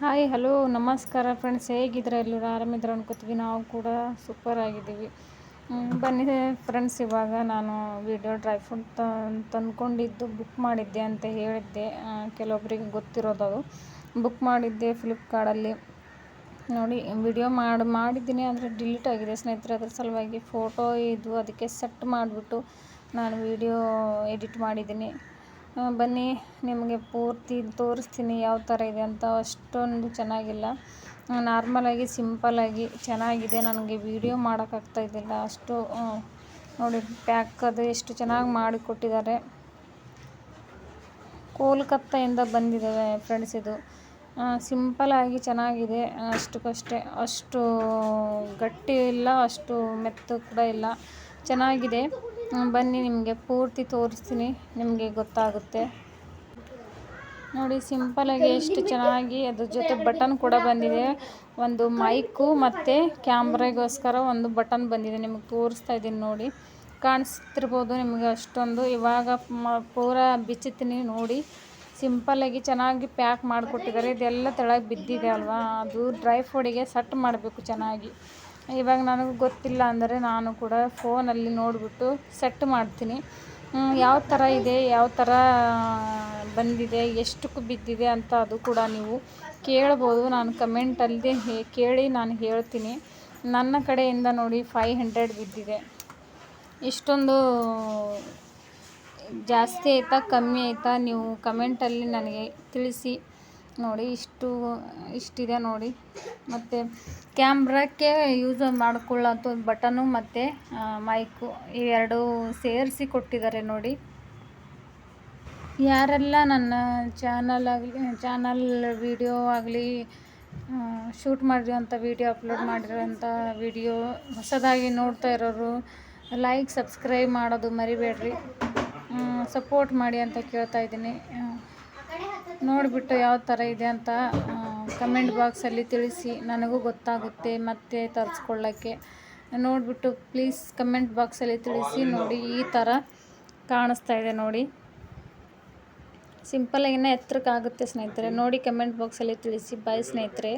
Hi hello ನಮಸ್ಕಾರ friends ಹೇಗಿದ್ರೆ ಎಲ್ಲರೂ ಆರಾಮಿದ್ರೆ ಅನ್ಕೋತೀವಿ. ನಾವು ಕೂಡ ಸೂಪರ್ ಆಗಿದ್ದೀವಿ. ಬನ್ನಿ ಫ್ರೆಂಡ್ಸ್ ಇವಾಗ ನಾನು ವಿಡಿಯೋ ಡ್ರೈ ಫ್ರೂಟ್ ತಂದ್ಕೊಂಡಿದ್ದು ಬುಕ್ ಮಾಡಿದ್ದೆ ಅಂತ ಹೇಳಿದ್ದೆ. ಕೆಲವೊಬ್ಬರಿಗೆ ಗೊತ್ತಿರೋದು ಅದು. ಬುಕ್ ಮಾಡಿದ್ದೆ ಫ್ಲಿಪ್ಕಾರ್ಟಲ್ಲಿ ನೋಡಿ ವಿಡಿಯೋ ಮಾಡಿ, ಮಾಡಿದ್ದೀನಿ, ಆದರೆ ಡಿಲೀಟ್ ಆಗಿದೆ. ಸ್ನೇಹಿತರೆ, ಅದ್ರ ಸಲುವಾಗಿ ಫೋಟೋ ಇದು ಅದಕ್ಕೆ ಸೆಟ್ ಮಾಡಿಬಿಟ್ಟು ನಾನು ವಿಡಿಯೋ ಎಡಿಟ್ ಮಾಡಿದ್ದೀನಿ. ಬನ್ನಿ, ನಿಮಗೆ ಪೂರ್ತಿ ತೋರಿಸ್ತೀನಿ ಯಾವ ಥರ ಇದೆ ಅಂತ. ಅಷ್ಟೊಂದು ಚೆನ್ನಾಗಿಲ್ಲ. ನಾರ್ಮಲಾಗಿ ಸಿಂಪಲ್ಲಾಗಿ ಚೆನ್ನಾಗಿದೆ. ನನಗೆ ವಿಡಿಯೋ ಮಾಡೋಕ್ಕಾಗ್ತಾ ಇದ್ದಿಲ್ಲ. ಅಷ್ಟು ನೋಡಿ, ಪ್ಯಾಕ್ ಅದು ಎಷ್ಟು ಚೆನ್ನಾಗಿ ಮಾಡಿಕೊಟ್ಟಿದ್ದಾರೆ ಕೋಲ್ಕತ್ತಾಯಿಂದ ಬಂದಿದೆ ಫ್ರೆಂಡ್ಸ್ ಇದು. ಸಿಂಪಲಾಗಿ ಚೆನ್ನಾಗಿದೆ. ಅಷ್ಟಕ್ಕಷ್ಟೇ, ಅಷ್ಟು ಗಟ್ಟಿ ಇಲ್ಲ, ಅಷ್ಟು ಮೆತ್ತ ಕೂಡ ಇಲ್ಲ. ಚೆನ್ನಾಗಿದೆ. ಬನ್ನಿ ನಿಮಗೆ ಪೂರ್ತಿ ತೋರಿಸ್ತೀನಿ, ನಿಮಗೆ ಗೊತ್ತಾಗುತ್ತೆ. ನೋಡಿ ಸಿಂಪಲಾಗಿ ಎಷ್ಟು ಚೆನ್ನಾಗಿ ಅದ್ರ ಜೊತೆ ಬಟನ್ ಕೂಡ ಬಂದಿದೆ. ಒಂದು ಮೈಕು ಮತ್ತು ಕ್ಯಾಮ್ರಾಗೋಸ್ಕರ ಒಂದು ಬಟನ್ ಬಂದಿದೆ. ನಿಮಗೆ ತೋರಿಸ್ತಾ ಇದ್ದೀನಿ ನೋಡಿ. ಕಾಣಿಸ್ತಿರ್ಬೋದು ನಿಮಗೆ ಅಷ್ಟೊಂದು. ಇವಾಗ ಪೂರ ಬಿಚ್ಚುತ್ತೀನಿ ನೋಡಿ. ಸಿಂಪಲಾಗಿ ಚೆನ್ನಾಗಿ ಪ್ಯಾಕ್ ಮಾಡಿಕೊಟ್ಟಿದ್ದಾರೆ. ಇದೆಲ್ಲ ತೆಳಗೆ ಬಿದ್ದಿದೆ ಅಲ್ವಾ? ಅದು ಡ್ರೈ ಫ್ರೂಟಿಗೆ ಸಟ್ ಮಾಡಬೇಕು ಚೆನ್ನಾಗಿ. ಇವಾಗ ನನಗೆ ಗೊತ್ತಿಲ್ಲ ಅಂದರೆ ನಾನು ಕೂಡ ಫೋನಲ್ಲಿ ನೋಡಿಬಿಟ್ಟು ಸೆಟ್ ಮಾಡ್ತೀನಿ. ಯಾವ ಥರ ಇದೆ, ಯಾವ ಥರ ಬಂದಿದೆ, ಎಷ್ಟಕ್ಕೆ ಬಿದ್ದಿದೆ ಅಂತ ಅದು ಕೂಡ ನೀವು ಕೇಳ್ಬೋದು. ನಾನು ಕಮೆಂಟಲ್ಲಿ ಹೇ, ಕೇಳಿ ನಾನು ಹೇಳ್ತೀನಿ. ನನ್ನ ಕಡೆಯಿಂದ ನೋಡಿ ಫೈ ಹಂಡ್ರೆಡ್ ಬಿದ್ದಿದೆ. ಇಷ್ಟೊಂದು ಜಾಸ್ತಿ ಆಯಿತಾ, ಕಮ್ಮಿ ಆಯಿತಾ ನೀವು ಕಮೆಂಟಲ್ಲಿ ನನಗೆ ತಿಳಿಸಿ. ನೋಡಿ, ಇಷ್ಟು, ಇಷ್ಟಿದೆ ನೋಡಿ. ಮತ್ತು ಕ್ಯಾಮ್ರಕ್ಕೆ ಯೂಸ್ ಮಾಡ್ಕೊಳ್ಳೋಂಥ ಬಟನು ಮತ್ತು ಮೈಕು ಇವೆರಡು ಸೇರಿಸಿ ಕೊಟ್ಟಿದ್ದಾರೆ ನೋಡಿ. ಯಾರೆಲ್ಲ ನನ್ನ ಚಾನಲ್ ಆಗಲಿ ಚಾನಲ್ ವಿಡಿಯೋ ಆಗಲಿ ಶೂಟ್ ಮಾಡಿರೋಂಥ ವಿಡಿಯೋ ಅಪ್ಲೋಡ್ ಮಾಡಿರೋಂಥ ವಿಡಿಯೋ ಹೊಸದಾಗಿ ನೋಡ್ತಾ ಇರೋರು ಲೈಕ್ ಸಬ್ಸ್ಕ್ರೈಬ್ ಮಾಡೋದು ಮರಿಬೇಡ್ರಿ. ಸಪೋರ್ಟ್ ಮಾಡಿ ಅಂತ ಕೇಳ್ತಾ ಇದ್ದೀನಿ. ನೋಡಿಬಿಟ್ಟು ಯಾವ ಥರ ಇದೆ ಅಂತ ಕಮೆಂಟ್ ಬಾಕ್ಸಲ್ಲಿ ತಿಳಿಸಿ. ನನಗೂ ಗೊತ್ತಾಗುತ್ತೆ, ಮತ್ತೆ ತರಿಸ್ಕೊಳ್ಳೋಕ್ಕೆ. ನೋಡಿಬಿಟ್ಟು ಪ್ಲೀಸ್ ಕಮೆಂಟ್ ಬಾಕ್ಸಲ್ಲಿ ತಿಳಿಸಿ ನೋಡಿ, ಈ ಥರ ಕಾಣಿಸ್ತಾ ಇದೆ ನೋಡಿ. ಸಿಂಪಲಾಗಿನೇ ಎತ್ತರಕ್ಕಾಗುತ್ತೆ ಸ್ನೇಹಿತರೆ. ನೋಡಿ ಕಮೆಂಟ್ ಬಾಕ್ಸಲ್ಲಿ ತಿಳಿಸಿ. ಬಾಯ್ ಸ್ನೇಹಿತರೆ.